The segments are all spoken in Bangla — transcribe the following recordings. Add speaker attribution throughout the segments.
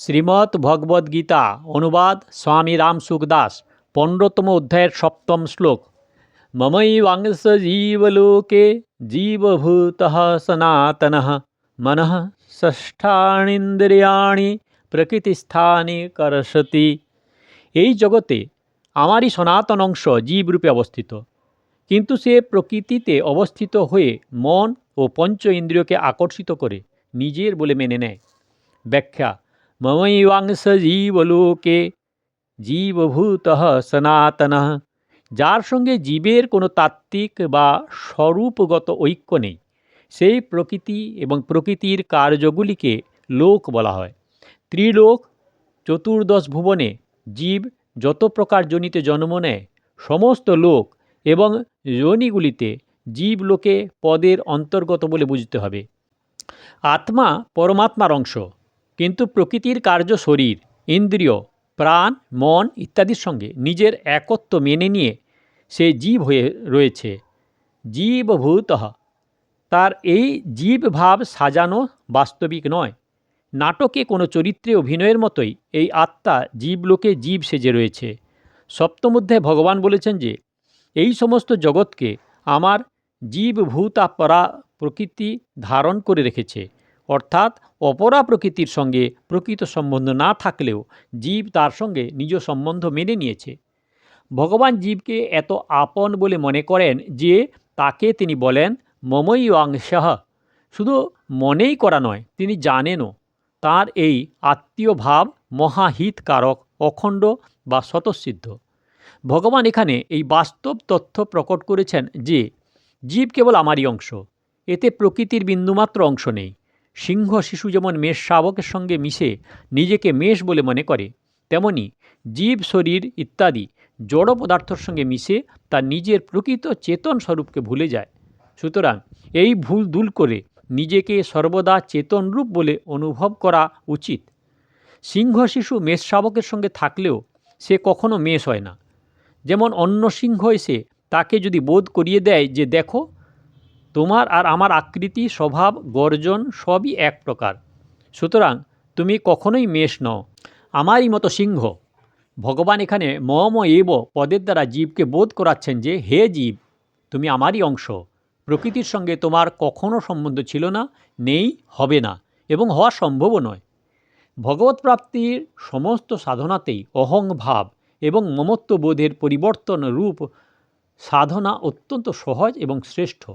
Speaker 1: শ্রীমদ্ ভগবদ্গীতা অনুবাদ স্বামী রাম সুখদাস, পনেরোতম অধ্যায়ের সপ্তম শ্লোক। মমৈবাংশ জীবলোকে জীবভূত সনাতন। মনঃ ষষ্ঠানীন্দ্রিয়াণি প্রকৃতিস্থানে করসতি। এই জগতে আমারই সনাতন অংশ জীবরূপে অবস্থিত। কিন্তু সে প্রকৃতিতে অবস্থিত হয়ে মন ও পঞ্চ ইন্দ্রিয়কে আকর্ষিত করে নিজের বলে মেনে নেয়। ব্যাখ্যা মমৈবাংশ জীবলোকে জীবভূত সনাতন যার সঙ্গে জীবের কোনো তাত্ত্বিক বা স্বরূপগত ঐক্য নেই, সেই প্রকৃতি এবং প্রকৃতির কার্যগুলিকে লোক বলা হয়। ত্রিলোক, চতুর্দশ ভুবনে জীব যত প্রকার জনিতে জন্ম নেয়, সমস্ত লোক এবং যোনিগুলিতে জীব লোকে পদের অন্তর্গত বলে বুঝতে হবে। আত্মা পরমাত্মার অংশ। কিন্তু প্রকৃতির কার্য শরীর, ইন্দ্রিয়, প্রাণ, মন ইত্যাদির সঙ্গে নিজের একত্ব মেনে নিয়ে সে জীব হয়ে রয়েছে। জীবভূত। তার এই জীব ভাব সাজানো বাস্তবিক নয়। নাটকে কোনো চরিত্রে অভিনয়ের মতোই এই আত্মা জীবলোকে জীব সেজে রয়েছে। সপ্তম অধ্যায়ে ভগবান বলেছেন যে, এই সমস্ত জগৎকে আমার জীবভূতা পরা প্রকৃতি ধারণ করে রেখেছে। অর্থাৎ অপরা প্রকৃতির সঙ্গে প্রকৃত সম্বন্ধ না থাকলেও জীব তার সঙ্গে নিজ সম্বন্ধ মেনে নিয়েছে। ভগবান জীবকে এত আপন বলে মনে করেন যে তাকে তিনি বলেন মমই অংশহ শুধু মনেই করা নয়, তিনি জানেনও। তার এই আত্মীয় ভাব মহাহিতকারক, অখণ্ড বা স্বতঃসিদ্ধ। ভগবান এখানে এই বাস্তব তথ্য প্রকট করেছেন যে, জীব কেবল আমারই অংশ, এতে প্রকৃতির বিন্দুমাত্র অংশ নেই। সিংহ শিশু যেমন মেষ শাবকের সঙ্গে মিশে নিজেকে মেষ বলে মনে করে, তেমনি জীব, শরীর ইত্যাদি জড় পদার্থর সঙ্গে মিশে তার নিজের প্রকৃত চেতন স্বরূপকে ভুলে যায়। সুতরাং এই ভুল দূর করে নিজেকে সর্বদা চেতনরূপ বলে অনুভব করা উচিত। সিংহ শিশু মেষ শাবকের সঙ্গে থাকলেও সে কখনো মেষ হয় না। যেমন অন্য সিংহ এসে তাকে যদি বোধ করিয়ে দেয় যে, দেখো তোমার আর আমার আকৃতি, স্বভাব, গর্জন সবই এক প্রকার। সুতরাং তুমি কখনোই মেষ নও, আমারই মতো সিংহ। ভগবান এখানে মম এব পদের দ্বারা জীবকে বোধ করাচ্ছেন যে, হে জীব, তুমি আমারই অংশ। প্রকৃতির সঙ্গে তোমার কখনো সম্বন্ধ ছিল না, নেই, হবে না, এবং হওয়া সম্ভবও নয়। ভগবত প্রাপ্তির সমস্ত সাধনাতেই অহং ভাব এবং মমত্ববোধের পরিবর্তন রূপ সাধনা অত্যন্ত সহজ এবং শ্রেষ্ঠ।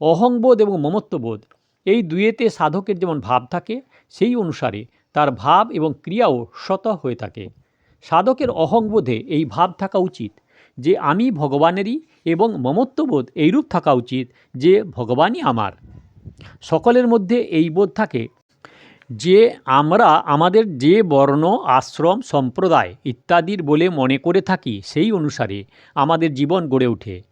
Speaker 1: অহংবোধ এবং মমত্ববোধ, এই দুয়েতে সাধকের যেমন ভাব থাকে, সেই অনুসারে তার ভাব এবং ক্রিয়াও শত হয়ে থাকে। সাধকের অহংবোধে এই ভাব থাকা উচিত যে, আমি ভগবানেরই এবং মমত্ববোধ এইরূপ থাকা উচিত যে, ভগবানই আমার। সকলের মধ্যে এই বোধ থাকে যে, আমরা আমাদের যে বর্ণ, আশ্রম, সম্প্রদায় ইত্যাদির বলে মনে করে থাকি, সেই অনুসারে আমাদের জীবন গড়ে ওঠে।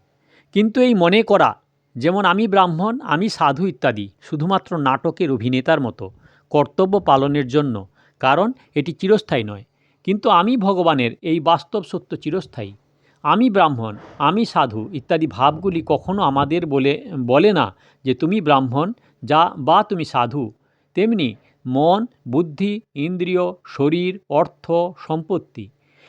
Speaker 1: কিন্তু এই মনে করা যেমন আমি ব্রাহ্মণ, আমি সাধু ইত্যাদি, শুধুমাত্র নাটকের অভিনেতার মতো, কর্তব্য পালনের জন্য, কারণ এটি চিরস্থায়ী নয়। কিন্তু আমি ভগবানের এই বাস্তব সত্য চিরস্থায়ী। আমি ব্রাহ্মণ, আমি সাধু ইত্যাদি ভাবগুলি কখনো আমাদের বলে বলে না যে তুমি ব্রাহ্মণ, যা বা তুমি সাধু। তেমনি মন, বুদ্ধি, ইন্দ্রিয়, শরীর, অর্থ, সম্পত্তি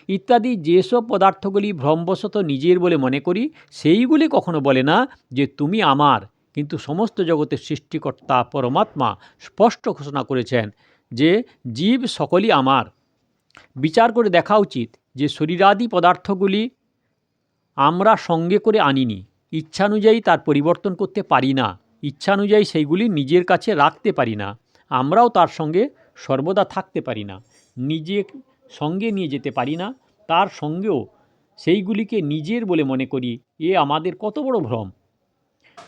Speaker 1: ইত্যাদি যেসব পদার্থগুলি ভ্রমবশত নিজের বলে মনে করি, সেইগুলি কখনো বলে না যে তুমি আমার, কিন্তু সমস্ত জগতের সৃষ্টিকর্তা পরমাত্মা স্পষ্ট ঘোষণা করেছেন যে জীব সকলই আমার। বিচার করে দেখা উচিত যে শরীরাদি পদার্থগুলি আমরা সঙ্গে করে আনিনি। ইচ্ছানুযায়ী তার পরিবর্তন করতে পারি না। ইচ্ছানুযায়ী সেইগুলি নিজের কাছে রাখতে পারি না। আমরাও তার সঙ্গে সর্বদা থাকতে পারি না। নিজে সঙ্গে নিয়ে যেতে পারি না, তার সঙ্গেও সেইগুলিকে নিজের বলে মনে করি, এ আমাদের কত বড় ভ্রম।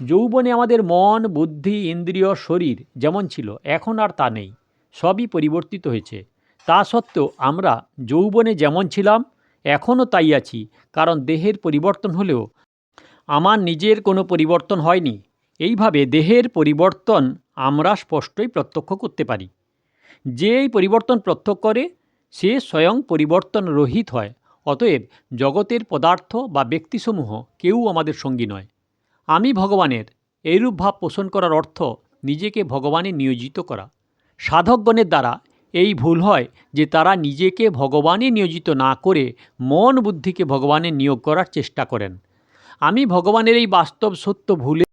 Speaker 1: যৌবনে আমাদের মন, বুদ্ধি, ইন্দ্রিয়, শরীর যেমন ছিল, এখন আর তা নেই, সবই পরিবর্তিত হয়েছে। তা সত্ত্বেও আমরা যৌবনে যেমন ছিলাম, এখনও তাই আছি, কারণ দেহের পরিবর্তন হলেও আমার নিজের কোনো পরিবর্তন হয়নি। এইভাবে দেহের পরিবর্তন আমরা স্পষ্টই প্রত্যক্ষ করতে পারি। যেই পরিবর্তন প্রত্যক্ষ করে সে স্বয়ং পরিবর্তন রহিত হয়, অতএব জগতের পদার্থ বা ব্যক্তিসমূহ কেউ আমাদের সঙ্গী নয়। আমি ভগবানের এইরূপ ভাব পোষণ করার অর্থ নিজেকে ভগবানে নিয়োজিত করা। সাধকগণের দ্বারা এই ভুল হয় যে তারা নিজেকে ভগবানে নিয়োজিত না করে মন বুদ্ধিকে ভগবানে নিয়োগ করার চেষ্টা করেন। আমি ভগবানের এই বাস্তব সত্য ভুলে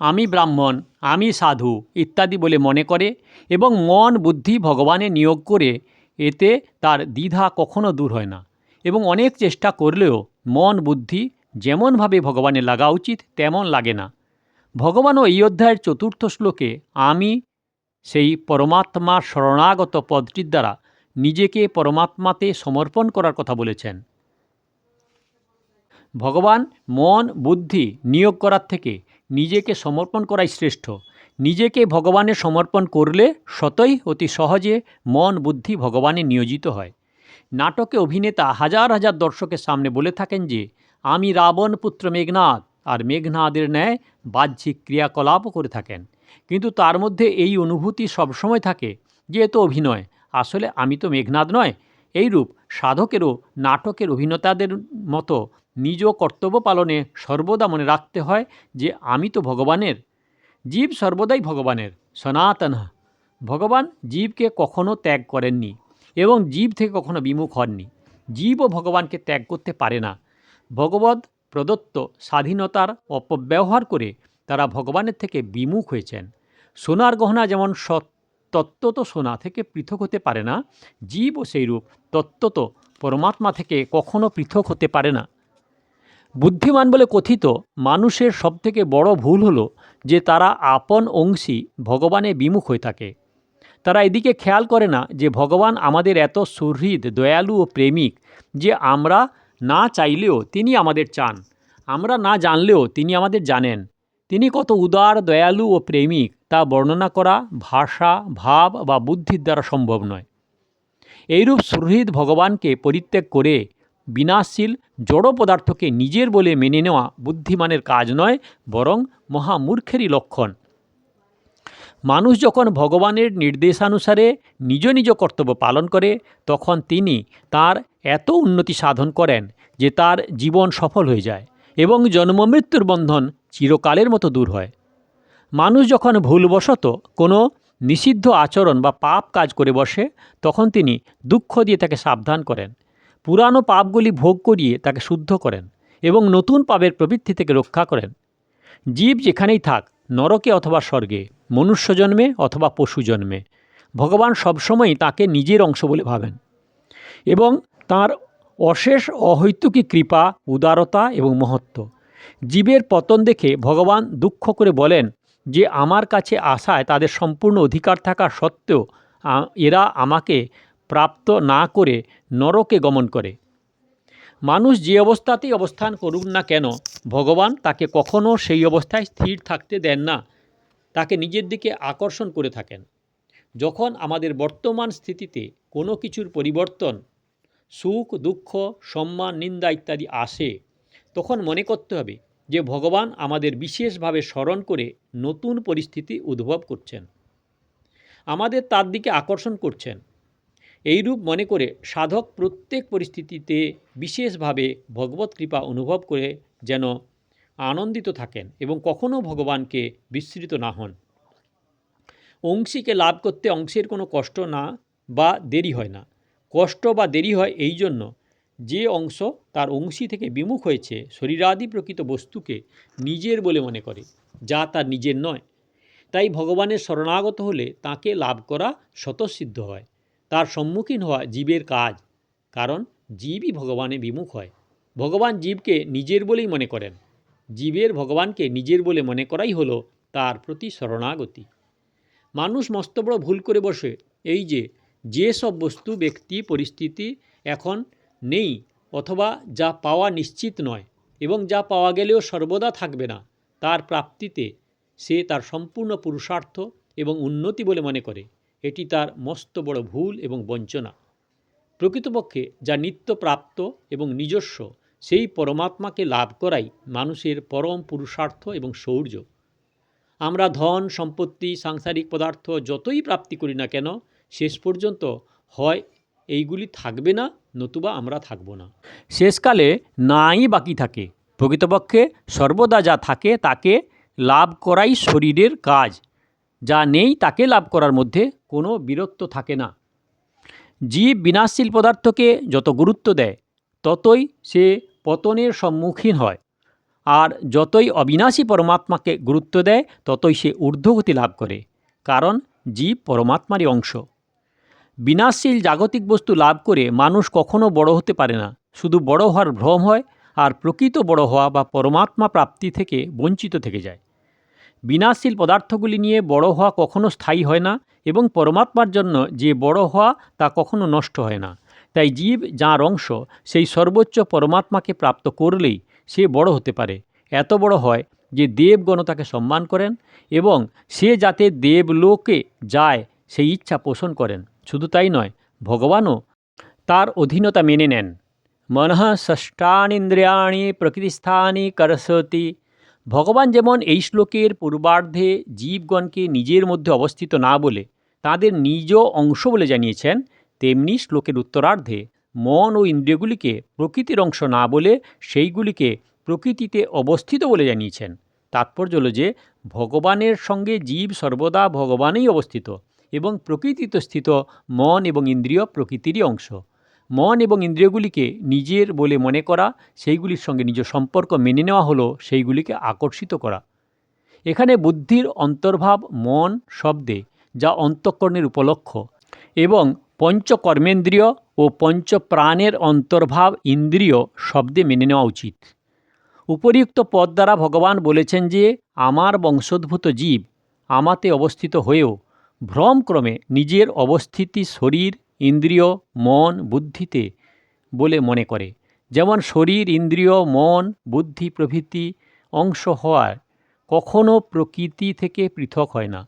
Speaker 1: আমি ব্রাহ্মণ, আমি সাধু ইত্যাদি বলে মনে করে এবং মন বুদ্ধি ভগবানে নিয়োগ করে এতে তার দ্বিধা কখনো দূর হয় না এবং অনেক চেষ্টা করলেও মন, বুদ্ধি যেমনভাবে ভগবানে লাগা উচিত তেমন লাগে না। ভগবানও এই অধ্যায়ের চতুর্থ শ্লোকে, আমি সেই পরমাত্মার শরণাগত পদটির দ্বারা নিজেকে পরমাত্মাতে সমর্পণ করার কথা বলেছেন। ভগবান মন, বুদ্ধি নিয়োগ করার থেকে নিজেকে সমর্পণ করাই শ্রেষ্ঠ। নিজেকে ভগবানে সমর্পণ করলে শতই অতি সহজে মন বুদ্ধি ভগবানে নিয়োজিত হয়। নাটকে অভিনেতা হাজার হাজার দর্শকের সামনে বলে থাকেন যে, আমি রাবণ পুত্র মেঘনাদ আর মেঘনাদের ন্যায় বাহ্যিক ক্রিয়াকলাপও করে থাকেন। কিন্তু তার মধ্যে এই অনুভূতি সবসময় থাকে যে তো অভিনয়। আসলে আমি তো মেঘনাদ নয়। এইরূপ সাধকেরও নাটকের অভিনেতাদের মতো নিজ কর্তব্য পালনে সর্বদা মনে রাখতে হয় যে, আমি তো ভগবানের জীব সর্বদাই ভগবানের, সনাতন। ভগবান জীবকে কখনো ত্যাগ করেননি এবং জীব থেকে কখনো বিমুখ হননি। জীবও ভগবানকে ত্যাগ করতে পারে না। ভগবত প্রদত্ত স্বাধীনতার অপব্যবহার করে তারা ভগবানের থেকে বিমুখ হয়েছেন। সোনার গহনা যেমন তত্ত্বত সোনা থেকে পৃথক হতে পারে না, জীবও সেইরূপ, তত্ত্বত পরমাত্মা থেকে কখনো পৃথক হতে পারে না। বুদ্ধিমান বলে কথিত, মানুষের সবথেকে বড় ভুল হলো যে তারা আপন অংশী ভগবানে বিমুখ হয়ে থাকে। তারা এদিকে খেয়াল করে না যে ভগবান আমাদের এত সুহৃদ, দয়ালু ও প্রেমিক যে আমরা না চাইলেও তিনি আমাদের চান। আমরা না জানলেও তিনি আমাদের জানেন। তিনি কত উদার, দয়ালু ও প্রেমিক, তা বর্ণনা করা ভাষা, ভাব বা বুদ্ধির দ্বারা সম্ভব নয়। এইরূপ সুহৃদ ভগবানকে পরিত্যাগ করে বিনাশশীল জড় পদার্থকে নিজের বলে মেনে নেওয়া বুদ্ধিমানের কাজ নয়, বরং মহামূর্খেরই লক্ষণ। মানুষ যখন ভগবানের নির্দেশানুসারে নিজ নিজ কর্তব্য পালন করে, তখন তিনি তার এত উন্নতি সাধন করেন যে তার জীবন সফল হয়ে যায় এবং জন্মমৃত্যুর বন্ধন চিরকালের মতো দূর হয়। মানুষ যখন ভুলবশত কোনো নিষিদ্ধ আচরণ বা পাপ কাজ করে বসে, তখন তিনি দুঃখ দিয়ে তাকে সাবধান করেন। পুরানো পাপগুলি ভোগ করিয়ে তাকে শুদ্ধ করেন এবং নতুন পাপের প্রবৃত্তি থেকে রক্ষা করেন। জীব যেখানেই থাক, নরকে অথবা স্বর্গে, মনুষ্য জন্মে অথবা পশু জন্মে, ভগবান সবসময়ই তাকে নিজের অংশ বলে ভাবেন এবং তার অশেষ অহৈতুকী কৃপা, উদারতা এবং মহত্ব। জীবের পতন দেখে ভগবান দুঃখ করে বলেন যে, আমার কাছে আসায় তাদের সম্পূর্ণ অধিকার থাকা সত্ত্বেও এরা আমাকে প্রাপ্ত না করে নরকে গমন করে। মানুষ যে অবস্থাতেই অবস্থান করুক না কেন, ভগবান তাকে কখনও সেই অবস্থায় স্থির থাকতে দেন না। তাকে নিজের দিকে আকর্ষণ করে থাকেন। যখন আমাদের বর্তমান স্থিতিতে কোনো কিছুর পরিবর্তন, সুখ, দুঃখ, সম্মান, নিন্দা ইত্যাদি আসে, তখন মনে করতে হবে যে ভগবান আমাদের বিশেষভাবে স্মরণ করে নতুন পরিস্থিতি উদ্ভব করছেন। আমাদের তার দিকে আকর্ষণ করছেন। এইরূপ মনে করে সাধক প্রত্যেক পরিস্থিতিতে বিশেষভাবে ভগবত কৃপা অনুভব করে যেন আনন্দিত থাকেন এবং কখনও ভগবানকে বিস্মৃত না হন। অংশীকে লাভ করতে অংশের কোনো কষ্ট না বা দেরি হয় না। কষ্ট বা দেরি হয় এই জন্য যে অংশ তার অংশী থেকে বিমুখ হয়েছে শরীরাদি প্রকৃত বস্তুকে নিজের বলে মনে করে, যা তার নিজের নয়। তাই ভগবানের শরণাগত হলে তাকে লাভ করা স্বতঃসিদ্ধ হয়। তার সম্মুখীন হওয়া জীবের কাজ। কারণ জীবই ভগবানে বিমুখ হয়। ভগবান জীবকে নিজের বলেই মনে করেন। জীবের ভগবানকে নিজের বলে মনে করাই হলো তার প্রতি শরণাগতি। মানুষ মস্ত বড় ভুল করে বসে, এই যে যে সব বস্তু, ব্যক্তি, পরিস্থিতি এখন নেই অথবা যা পাওয়া নিশ্চিত নয় এবং যা পাওয়া গেলেও সর্বদা থাকবে না, তার প্রাপ্তিতে সে তার সম্পূর্ণ পুরুষার্থ এবং উন্নতি বলে মনে করে। এটি তার মস্ত বড় ভুল এবং বঞ্চনা। প্রকৃতপক্ষে যা নিত্য প্রাপ্ত এবং নিজস্ব, সেই পরমাত্মাকে লাভ করাই মানুষের পরম পুরুষার্থ এবং শৌর্য আমরা ধন, সম্পত্তি, সাংসারিক পদার্থ যতই প্রাপ্তি করি না কেন, শেষ পর্যন্ত হয় এইগুলি থাকবে না, নতুবা আমরা থাকব না। শেষকালে নাই বাকি থাকে। প্রকৃতপক্ষে সর্বদা যা থাকে তাকে লাভ করাই শরীরের কাজ। যা নেই তাকে লাভ করার মধ্যে কোনো বীরত্ব থাকে না। জীব বিনাশশীল পদার্থকে যত গুরুত্ব দেয়, ততই সে পতনের সম্মুখীন হয়। আর যতই অবিনাশী পরমাত্মাকে গুরুত্ব দেয়, ততই সে ঊর্ধ্বগতি লাভ করে, কারণ জীব পরমাত্মারই অংশ। বিনাশশীল জাগতিক বস্তু লাভ করে মানুষ কখনো বড় হতে পারে না, শুধু বড় হওয়ার ভ্রম হয় আর প্রকৃত বড় হওয়া বা পরমাত্মা প্রাপ্তি থেকে বঞ্চিত থেকে যায়। বিনাশশীল পদার্থগুলি নিয়ে বড় হওয়া কখনো স্থায়ী হয় না এবং পরমাত্মার জন্য যে বড় হওয়া তা কখনো নষ্ট হয় না। তাই জীব যার অংশ, সেই সর্বোচ্চ পরমাত্মাকে প্রাপ্ত করলেই সে বড় হতে পারে। এত বড় হয় যে দেবগণ তাকে সম্মান করেন এবং সে যাতে দেবলোকে যায়, সেই ইচ্ছা পোষণ করেন। শুধু তাই নয়, ভগবানও তার অধীনতা মেনে নেন। মনঃ ষষ্ঠানীন্দ্রিয়াণি প্রকৃতিস্থানি করসতি। ভগবান যেমন এই শ্লোকের পূর্বার্ধে জীবগণকে নিজের মধ্যে অবস্থিত না বলে তাদের নিজ অংশ বলে জানিয়েছেন, তেমনি শ্লোকের উত্তরার্ধে মন ও ইন্দ্রিয়গুলিকে প্রকৃতির অংশ না বলে সেইগুলিকে প্রকৃতিতে অবস্থিত বলে জানিয়েছেন। তাৎপর্য হল যে, ভগবানের সঙ্গে জীব সর্বদা ভগবানেই অবস্থিত এবং প্রকৃতিতে স্থিত মন এবং ইন্দ্রিয় প্রকৃতিরই অংশ। মন এবং ইন্দ্রিয়গুলিকে নিজের বলে মনে করা, সেইগুলির সঙ্গে নিজ সম্পর্ক মেনে নেওয়া হলো, সেইগুলিকে আকর্ষিত করা। এখানে বুদ্ধির অন্তর্ভাব মন, শব্দে। যা অন্তঃকরণের উপলক্ষ এবং পঞ্চকর্মেন্দ্রীয় ও পঞ্চপ্রাণের অন্তর্ভাব ইন্দ্রিয় শব্দে মেনে নেওয়া উচিত। উপরিউক্ত পদ দ্বারা ভগবান বলেছেন যে, আমার বংশোদ্ভূত জীব আমাতে অবস্থিত হয়েও ভ্রমক্রমে নিজের অবস্থিতি শরীর, ইন্দ্রিয়, মন, বুদ্ধিতে বলে মনে করে। যেমন শরীর, ইন্দ্রিয়, মন, বুদ্ধি প্রভৃতি অংশ হওয়ার কখনও প্রকৃতি থেকে পৃথক হয় না।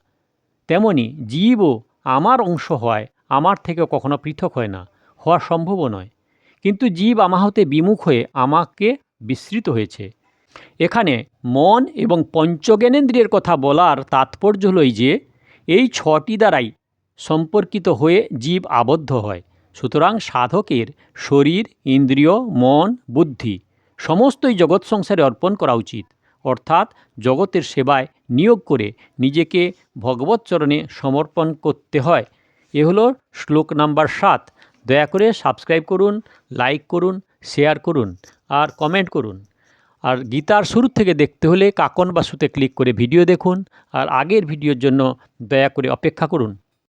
Speaker 1: তেমনি জীবও আমার অংশ হয়, আমার থেকে কখনো পৃথক হয় না, হওয়া সম্ভবও নয়। কিন্তু জীব আমা হতে বিমুখ হয়ে আমাকে বিস্মৃত হয়েছে। এখানে মন এবং পঞ্চজ্ঞানেন্দ্রিয়ের কথা বলার তাৎপর্য হল যে, এই ছটি দ্বারাই সম্পর্কিত হয়ে জীব আবদ্ধ হয়। সুতরাং সাধকের শরীর, ইন্দ্রিয়, মন, বুদ্ধি, সমস্তই জগৎ সংসারে অর্পণ করা উচিত। অর্থাৎ জগতের সেবায় নিয়োগ করে নিজেকে ভগবত চরণে সমর্পণ করতে হয়। এ হলো শ্লোক নাম্বার সাত। দয়া করে সাবস্ক্রাইব করুন, লাইক করুন, শেয়ার করুন আর কমেন্ট করুন। আর গীতার শুরু থেকে দেখতে হলে কাকন বাসুতে ক্লিক করে ভিডিও দেখুন আর আগের ভিডিওর জন্য দয়া করে অপেক্ষা করুন।